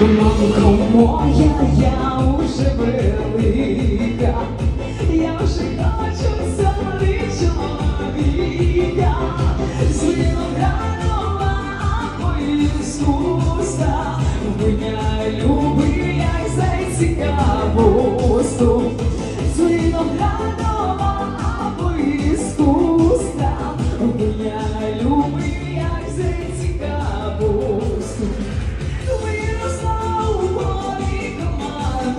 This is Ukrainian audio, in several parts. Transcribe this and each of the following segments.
Мамко моя, я уже велика, я вже хочу собі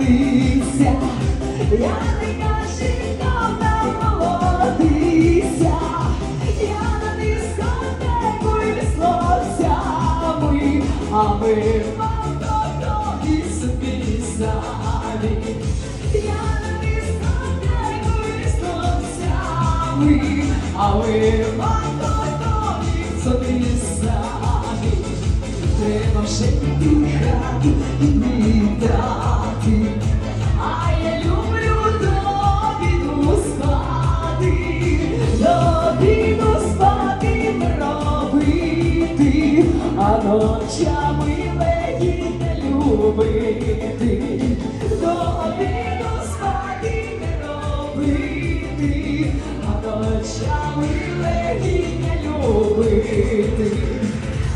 командиця, я така жінка молодиця, я на дискотеку веслося ми, а ми молодої собі самі. Я на дискотеку веслося ми, а ми молодої собі самі. Треба жити хату віддати, а а ночами леді не любити, до біду спати не робити, а ночами леді не любити.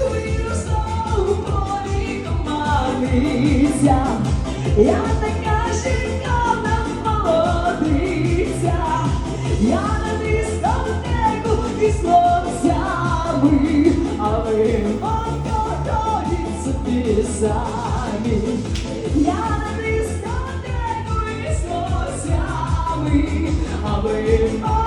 Виросла у полі командиця, я така жінка молодиця, я самі. Я на дискотеку із хлопцями, а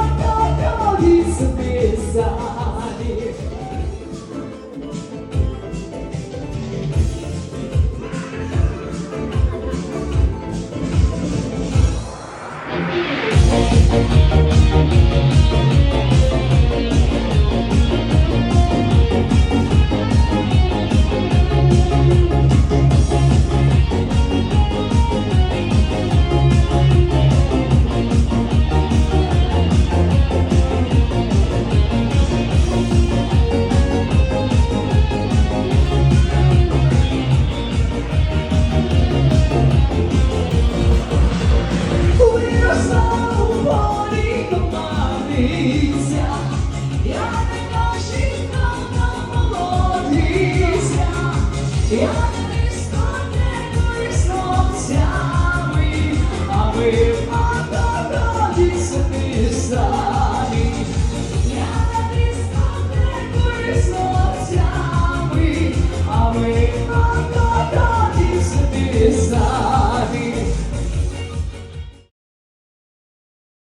я